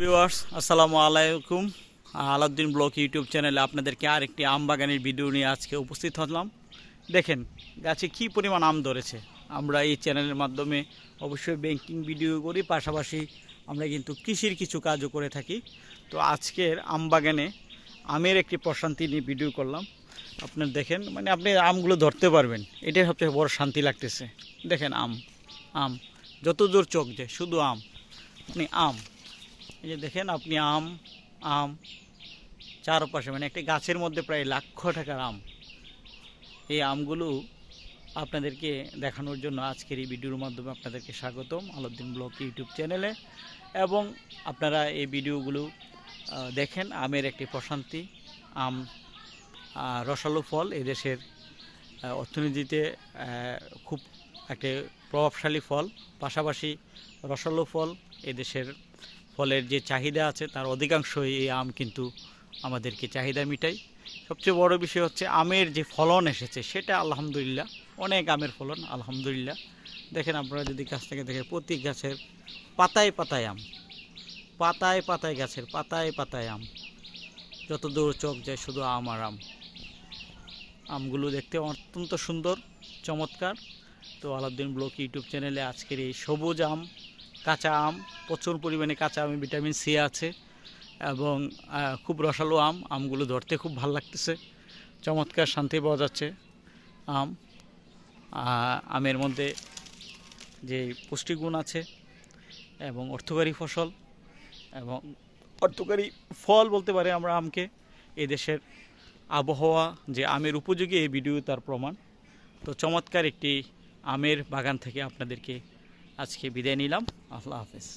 Viewers, আসসালামু আলাইকুম। Alauddin block YouTube চ্যানেলে আপনাদেরকে আরেকটি আম বাগানের ভিডিও নিয়ে আজকে উপস্থিত হলাম। দেখেন, গাছে কি পরিমাণ আম ধরেছে। আমরা এই চ্যানেলের মাধ্যমে অবশ্যই ব্যাংকিং ভিডিও করি, পাশাপাশি আমরা কিন্তু কৃষির কিছু কাজও করে থাকি। তো আজকের আম বাগানে আমের একটি প্রশান্তি নিয়ে ভিডিও করলাম। আপনার দেখেন মানে আপনি আমগুলো ধরতে পারবেন। এটাই সবচেয়ে বড় শান্তি লাগতেছে। দেখেন আম আম, যত দূর চোখ যায় শুধু আম আপনি আম। এই যে দেখেন আপনি আম আম, চারপাশে মানে একটি গাছের মধ্যে প্রায় লাখ টাকার আম। এই আমগুলো আপনাদেরকে দেখানোর জন্য আজকের এই ভিডিওর মাধ্যমে আপনাদেরকে স্বাগতম, আলাউদ্দিন ব্লগ ইউটিউব চ্যানেলে। এবং আপনারা এই ভিডিওগুলো দেখেন, আমের একটি প্রশান্তি, আম রসালো ফল এদেশের অর্থনীতিতে খুব একটি প্রভাবশালী ফল। পাশাপাশি রসালো ফল এদেশের ফলের যে চাহিদা আছে, তার অধিকাংশই এই আম কিন্তু আমাদেরকে চাহিদা মিটায়। সবচেয়ে বড় বিষয় হচ্ছে আমের যে ফলন এসেছে, সেটা আলহামদুলিল্লাহ, অনেক আমের ফলন, আলহামদুলিল্লাহ। দেখেন আপনারা যদি গাছ থেকে দেখেন, প্রতি গাছের পাতায় পাতায় আম, পাতায় পাতায় গাছের পাতায় পাতায় আম। যত দূর চোখ যায় শুধু আম আর আম। আমগুলো দেখতে অত্যন্ত সুন্দর, চমৎকার। তো আলাউদ্দিন ব্লক ইউটিউব চ্যানেলে আজকের এই সবুজ আম কাঁচা আম, প্রচুর পরিমাণে কাঁচা আমে, ভিটামিন সি আছে এবং খুব রসালো আম, আমগুলো ধরতে খুব ভালো লাগতেছে। চমৎকার শান্তি পাওয়া যাচ্ছে আম। আমের মধ্যে যে পুষ্টিগুণ আছে এবং অর্থকারী ফসল এবং অর্থকারী ফল বলতে পারে আমরা আমকে, এই দেশের আবহাওয়া যে আমের উপযোগী, এই ভিডিও তার প্রমাণ। তো চমৎকার একটি আমের বাগান থেকে আপনাদেরকে আজকে বিদায় নিলাম। আল্লাহ হাফেজ।